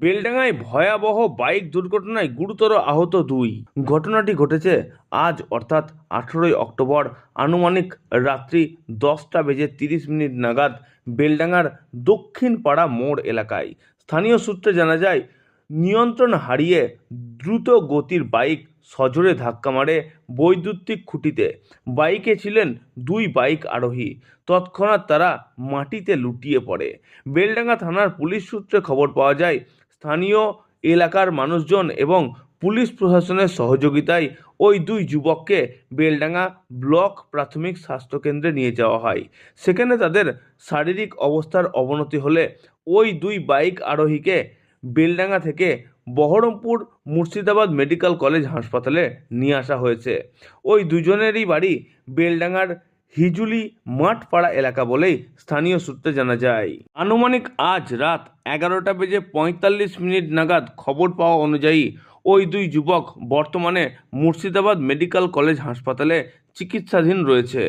বেলডাঙায় ভয়াবহ বাইক দুর্ঘটনায় গুরুতর আহত দুই। ঘটনাটি ঘটেছে আজ, অর্থাৎ আঠেরোই অক্টোবর আনুমানিক রাত্রি দশটা বেজে তিরিশ মিনিট নাগাদ বেলডাঙার দক্ষিণ পাড়া মোড় এলাকায়। স্থানীয় সূত্রে জানা যায়, নিয়ন্ত্রণ হারিয়ে দ্রুত গতির বাইক সজোরে ধাক্কা মারে বৈদ্যুতিক খুঁটিতে। বাইকে ছিলেন দুই বাইক আরোহী। তৎক্ষণাৎ তারা মাটিতে লুটিয়ে পড়ে। বেলডাঙ্গা থানার পুলিশ সূত্রে খবর পাওয়া যায় স্থানীয় এলাকার মানুষজন এবং পুলিশ প্রশাসনের সহযোগিতায় ওই দুই যুবককে বেলডাঙ্গা ব্লক প্রাথমিক স্বাস্থ্যকেন্দ্রে নিয়ে যাওয়া হয়। সেখানে তাদের শারীরিক অবস্থার অবনতি হলে ওই দুই বাইক আরোহীকে বেলডাঙ্গা থেকে বহরমপুর মুর্শিদাবাদ মেডিকেল কলেজ হাসপাতালে নিয়ে আসা হয়েছে। ওই দুজনেরই বাড়ি বেলডাঙ্গার হিজুলি মাঠপাড়া এলাকা বলেই স্থানীয় সূত্রে জানা যায়। আনুমানিক আজ রাত এগারোটা বেজে পঁয়তাল্লিশ মিনিট নাগাদ খবর পাওয়া অনুযায়ী ওই দুই যুবক বর্তমানে মুর্শিদাবাদ মেডিকেল কলেজ হাসপাতালে চিকিৎসাধীন রয়েছে।